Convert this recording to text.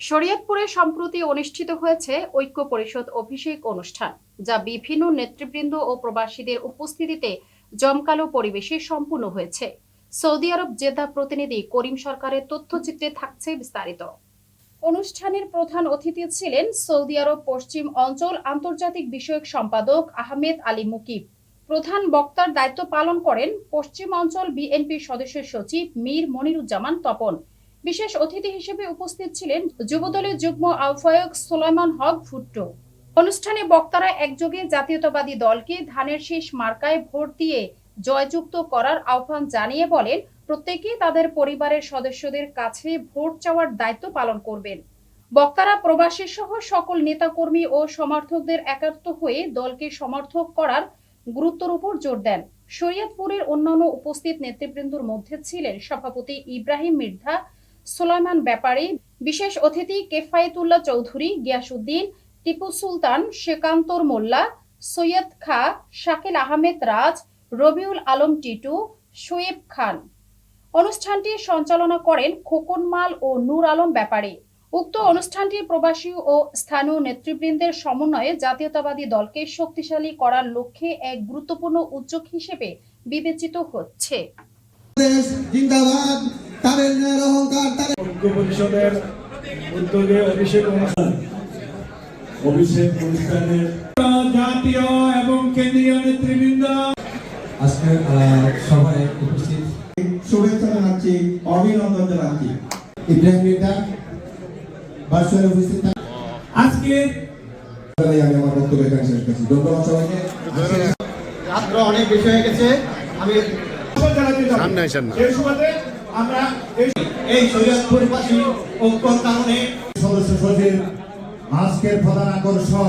শরীয়তপুরে সম্প্রতি অনুষ্ঠিত হয়েছে ঐক্য পরিষদ অভিষেক অনুষ্ঠান, যা বিভিন্ন নেতৃবৃন্দ ও প্রবাসীদের উপস্থিতিতে জমকালো পরিবেশে সম্পূর্ণ হয়েছে। সৌদি আরব জেদ্দা প্রতিনিধি করিম সরকারের তথ্যচিত্রে থাকছে বিস্তারিত। অনুষ্ঠানের প্রধান অতিথি ছিলেন সৌদি আরব পশ্চিম অঞ্চল আন্তর্জাতিক বিষয়ক সম্পাদক আহমেদ আলী মুকিব। প্রধান বক্তার দায়িত্ব পালন করেন পশ্চিম অঞ্চল বিএনপি সদস্য সচিব মীর মনিরুজ্জামান তপন। বিশেষ অতিথি হিসেবে উপস্থিত ছিলেন যুবদলের যুগ্ম আহ্বায়ক সোলাইমান হক ভুট্টো। অনুষ্ঠানে বক্তারা একযোগে জাতীয়তাবাদী দলকে ধানের শীষ মার্কায় ভোট দিয়ে জয়যুক্ত করার আহ্বান জানিয়ে বলেন প্রত্যেকেই তাদের পরিবারের সদস্যদের কাছে ভোট চাওয়ার দায়িত্ব পালন করবেন। বক্তারা প্রবাসী সহ সকল নেতাকর্মী ও সমর্থকদের একাত্ম হয়ে দলকে সমর্থক করার গুরুত্বের উপর জোর দেন। শরীয়তপুরের অন্যান্য উপস্থিত নেতৃবৃন্দর মধ্যে ছিলেন সভাপতি ইব্রাহিম মির্ধা সুলাইমান ব্যাপারী, বিশেষ অতিথি কেফায়েতুল্লাহ চৌধুরী, গিয়াসউদ্দিন, টিপু সুলতান শেকান্তর মোল্লা, সৈয়দ খা, শাকিল আহমেদ রাজ, রবিউল আলম টিটু, শোয়েব খান। অনুষ্ঠানটি সঞ্চালনা করেন খোকন মাল ও নূর আলম ব্যাপারী। উক্ত অনুষ্ঠানটি প্রবাসী ও স্থানীয় নেতৃবৃন্দের সমন্বয়ে জাতীয়তাবাদী দলকে শক্তিশালী করার লক্ষ্যে এক গুরুত্বপূর্ণ উদ্যোগ হিসেবে বিবেচিত হচ্ছে। দেশ ন্যায়ের অহংকার তারের ঐক্য পরিষদের উদ্যোগে অভিষেক অভিষেক অনুষ্ঠানের জাতীয় এবং কেন্দ্রীয় নেতৃবৃন্দ। আজকের সভায় উপস্থিত। শুভেচ্ছা জানাচ্ছি অভিনন্দন জানাচ্ছি। ইব্রাহিম মির্জা ভার্চুয়ালি উপস্থিত। আজকে আমি আমার বক্তব্য এখানে শেষ করছি। ধন্যবাদ সবাইকে। রাত্র অনেক বেশি হয়ে গেছে। আমি সামনে আসেন না আমরা এই শরীয়তপুরবাসী ঐক্যর কারণে সদস্য সচিব আজকের প্রধান আকর্ষণ।